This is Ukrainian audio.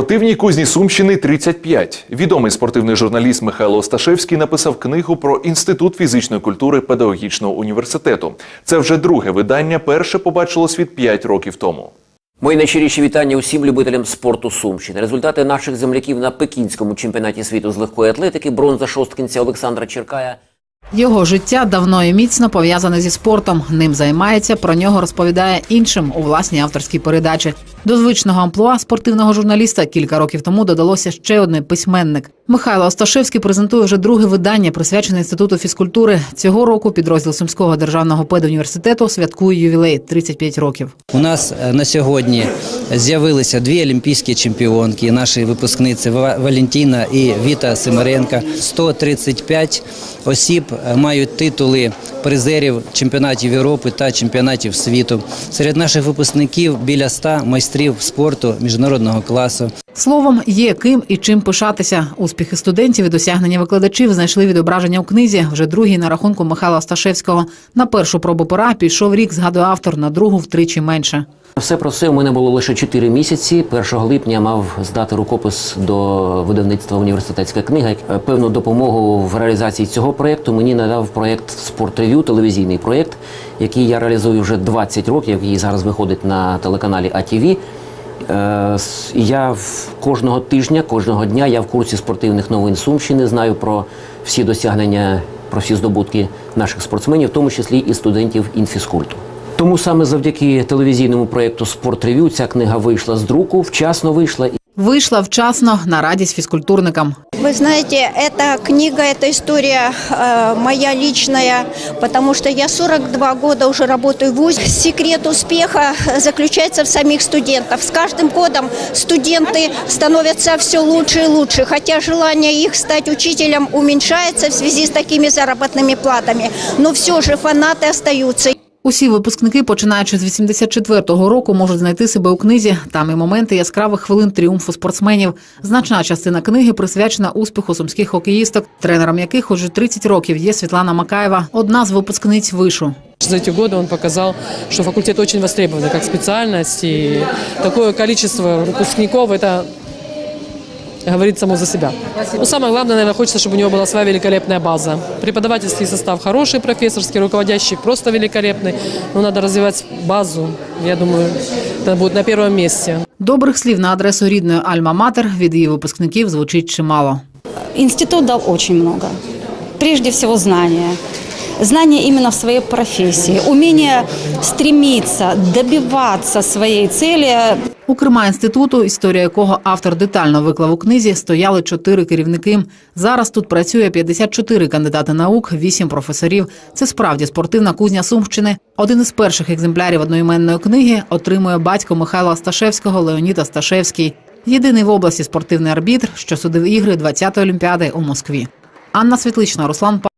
Спортивній кузні Сумщини 35. Відомий спортивний журналіст Михайло Осташевський написав книгу про інститут фізичної культури педагогічного університету. Це вже друге видання. Перше побачило світ 5 років тому. Мої найщиріші вітання усім любителям спорту Сумщини. Результати наших земляків на пекінському чемпіонаті світу з легкої атлетики, бронза шосткинця Олександра Черкая. Його життя давно і міцно пов'язане зі спортом. Ним займається, про нього розповідає іншим у власній авторській передачі. До звичного амплуа спортивного журналіста кілька років тому додалося ще одне письменник. Михайло Осташевський презентує вже друге видання, присвячене інституту фізкультури. Цього року підрозділ Сумського державного педуніверситету святкує ювілей 35 років. У нас е, на сьогодні з'явилися дві олімпійські чемпіонки. Наші випускниці Ва- Валентина і Віта Симиренка. 135 осіб е, мають титули призерів чемпіонатів Європи та чемпіонатів світу. Серед наших випускників біля 100 майстрів спорту міжнародного класу. Словом, є ким і чим пишатися. Успіхи студентів і досягнення викладачів знайшли відображення у книзі. Вже другий на рахунку Михайла Осташевського. На першу пробу пера пішов рік, згадує автор, на другу втричі менше. Все про все у мене було лише 4 місяці. 1 липня мав здати рукопис до видавництва університетська книга. Е, Певну допомогу в реалізації цього проєкту мені надав проєкт «Спортрев'ю», телевізійний проєкт, який я реалізую вже 20 років, який зараз виходить на телеканалі АТВ. Е, Я кожного тижня, кожного дня я в курсі спортивних новин Сумщини, знаю про всі досягнення, про всі здобутки наших спортсменів, в тому числі і студентів інфізкульту. Тому саме завдяки телевізійному проєкту «Спортрев'ю» ця книга вийшла з друку, вчасно вийшла. Вийшла вчасно на радість фізкультурникам. Вы знаете, эта книга, эта история э, моя личная, потому что я 42 года уже работаю в ВУЗе. Секрет успеха заключается в самих студентах. С каждым годом студенты становятся все лучше и лучше, хотя желание их стать учителем уменьшается в связи с такими заработными платами. Но все же фанаты остаются. Усі випускники, починаючи з 84-го року, можуть знайти себе у книзі. Там і моменти яскравих хвилин тріумфу спортсменів. Значна частина книги присвячена успіху сумських хокеїсток, тренером яких уже 30 років є Світлана Макаєва, одна з випускниць вишу. За эти годы он показал, что факультет очень востребован как специальность, и такое количество выпускников – это говорит само за себя. Но самое главное, наверное, хочется, чтобы у него была своя великолепная база. Преподавательский состав хороший, профессорский, руководящий просто великолепный. Но надо развивать базу. Я думаю, это будет на первом месте. Добрих слів на адресу рідної Альма-Матер від її випускників звучить чимало. Институт дал очень много. Прежде всего знания. Знания именно в своей профессии, умение стремиться, добиваться своей цели. У Крима інституту, історія якого автор детально виклав у книзі, стояли чотири керівники. Зараз тут працює 54 кандидати наук, 8 професорів. Це справді спортивна кузня Сумщини. Один із перших екземплярів одноіменної книги отримує батько Михайла Сташевського Леонід Асташевський. Єдиний в області спортивний арбітр, що судив ігри 20-ї олімпіади у Москві. Анна Світлична, Руслан